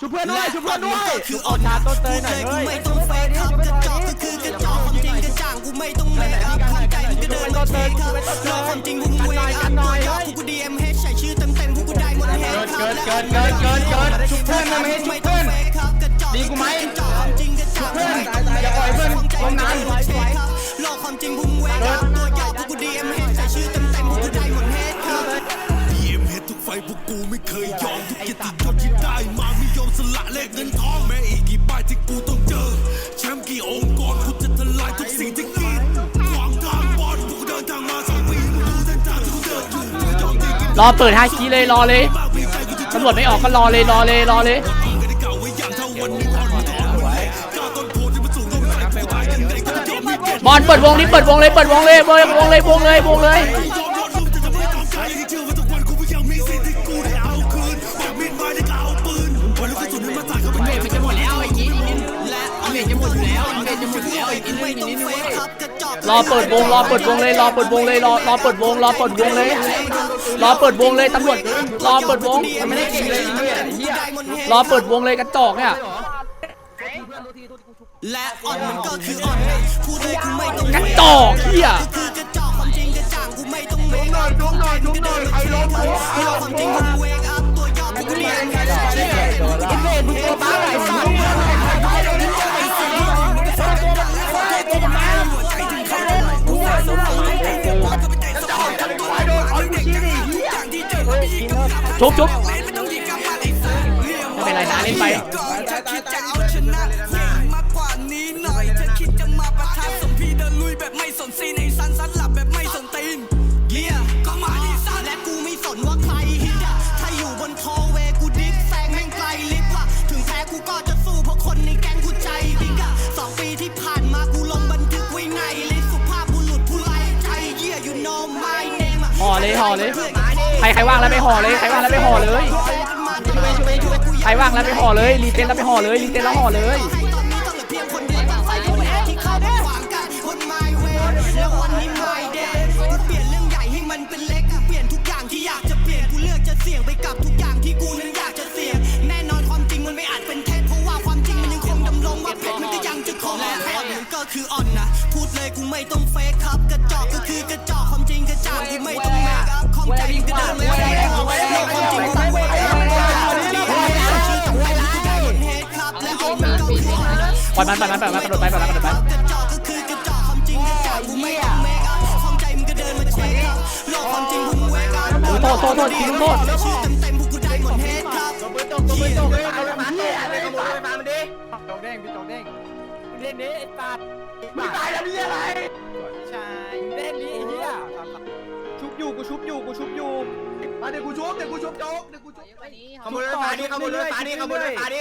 ชุบเพื่อนด้วยชุบเพื่อนด้วยคืออ่อนชาต้นเตยหน่อยกูเฮ้ยไม่ต้องเฟกครับกระจอกก็คือกระจอกความจริงกระจ่างกูไม่ต้องเมคอัพข้างใจมึงก็เดินมาเทคครับรอความจริงมึงเวกอัพตัวยอกูกูดีเอ็มเฮใส่ชื่อเต็มเต็มๆพวกกูได้หมดเฮดครับเกิดเกิดเกิดเกิดเกิดชุบเพื่อนนะไม่ชุบเพื่อนดีกูไหมความจริงกระจ่างเพื่อนอย่าปล่อยเพื่อนลงน้ำรอความจริงมึงเวกอัพ กไฟพวกกูไม่เคยยอมทุกเกียรติยศที่ได้มาไม่ยอมสละแลกเงินทองแม้อีกกี่ป้ายที่กูต้องเจอ แชมป์กี่องค์กรกูจะทลายทุกสิ่งที่กีดขวางทางบอลกูเดินทางมาสองปีมึงดูเส้นทางที่กูเดินอยู่กูยอมจริงกินรอเปิดฮาคีเลยรอเลยมากมีใจกูจะตำรวจไม่ออกก็รอเลยรอเลยรอเลยไม่ได้กล่าวไว้อย่างเท่าวันนี้อ่อนมีทอนไว้ก้าวต้นโพที่มันสูงต้องไหนกูตายยังไงกูจะยอมมีเกียรติบอลเปิดวงนี้เปิดวงเลยเปิดวงเลยเปิดวงเลยวงเลยวงเลยยอมยอมลูก ไอ้นี้ไม่นี่ต้องนี่เฟนี่กครับกระจอกรอเปิดวงรอเปิดวงเลยรอเปิดวงเลยรอรอเปิดวงรอเปิดวงเลย รอเปิดวงเลยตำรวจรอเปิดวงไม่ได้เก่งเลยเฮียรอเปิดวงเลยกระจอกเนี่ยและอ่อนมันก็คืออ่อนพูดเลยกูไม่ต้องกระจอกเฮียคือกระจอกความจริงกระจ่างกูไม่ต้องเมคอัพทุกหน่อยทุกหน่อยใครล้มรอความจริงกูเวกอัพตัวยอดกูเรียนแค่เชี่ยอินเวดมึงตัวบ้าไหนสัตว์ ชุบชุบไม่เป็นไรนะเล่นไปก่อนถ้าคิดจะเอาชนะเก่งมากกว่านี้หน่อยถ้าคิดจะมาประทะสมพี่เดินลุยแบบไม่สนซีในสันสันหลับแบบไม่สนตีนเยียก็มาดิสันและกูไม่สนว่าใครฮิตอะถ้าอยู่บนโทเวกูดิฟแซงแม่งไกลลิฟต์ว่ะถึงแพ้กูก็จะสู้เพราะคนในแก๊งกูใจบิ๊กอะสองปีที่ผ่านมากูลงบันทึกไว้ในลิสต์สุภาพบุรุษผู้ไร้ใจเยี ใครใครว่างแล้วไปห่อเลยใครว่างแล้วไปห่อเลยใครว่างแล้วไปห่อเลยรีเทนแล้วไปห่อเลยรีเทนแล้วห่อเลย คืออ่อนนะพูดเลยกูไม่ต้องเฟคครับ กระจอกก็คือกระจอกความจริงกระจ่างกูไม่ต้องแมคอัพของใจมึงก็เดินไม่ได้โลกความจริงกูไม่เวกอัพชื่อตัวกูได้หมดเฮดครับและอ่อนมันก็คืออ่อนนะปล่อยมันปล่อยมันปล่อยมันกระโดดไปปล่อยมันกระโดดไปกระจอกก็คือกระจอกความจริงกระจ่างกูไม่ต้องเมคอัพความใจมึงก็เดินมาเช็คครับโลกความจริงมึงเวกอัพโอ้โทษโทษโทษทีมโทษชื่อเต็มเต็มๆพวกกูได้หมดเฮดครับตัวปืนตกตัวปืนตกเลยเอาไปมันดิเอาไปขโมยไปมันดิตกเด้งพี่ตกเด้ง เล่นนี้ไอ้สัตว์มึงตายแล้วนี่อะไรใช่เล่นนี้ไอ้เหี้ยชุบอยู่กูชุบอยู่กูชุบอยู่มาเดี๋ยวกูชุบเดี๋ยวกูชุบโจ๊กเดี๋ยวกูชุบขโมยไฟฟ้าดิขโมยไฟฟ้าดิขโมยไฟฟ้าดิ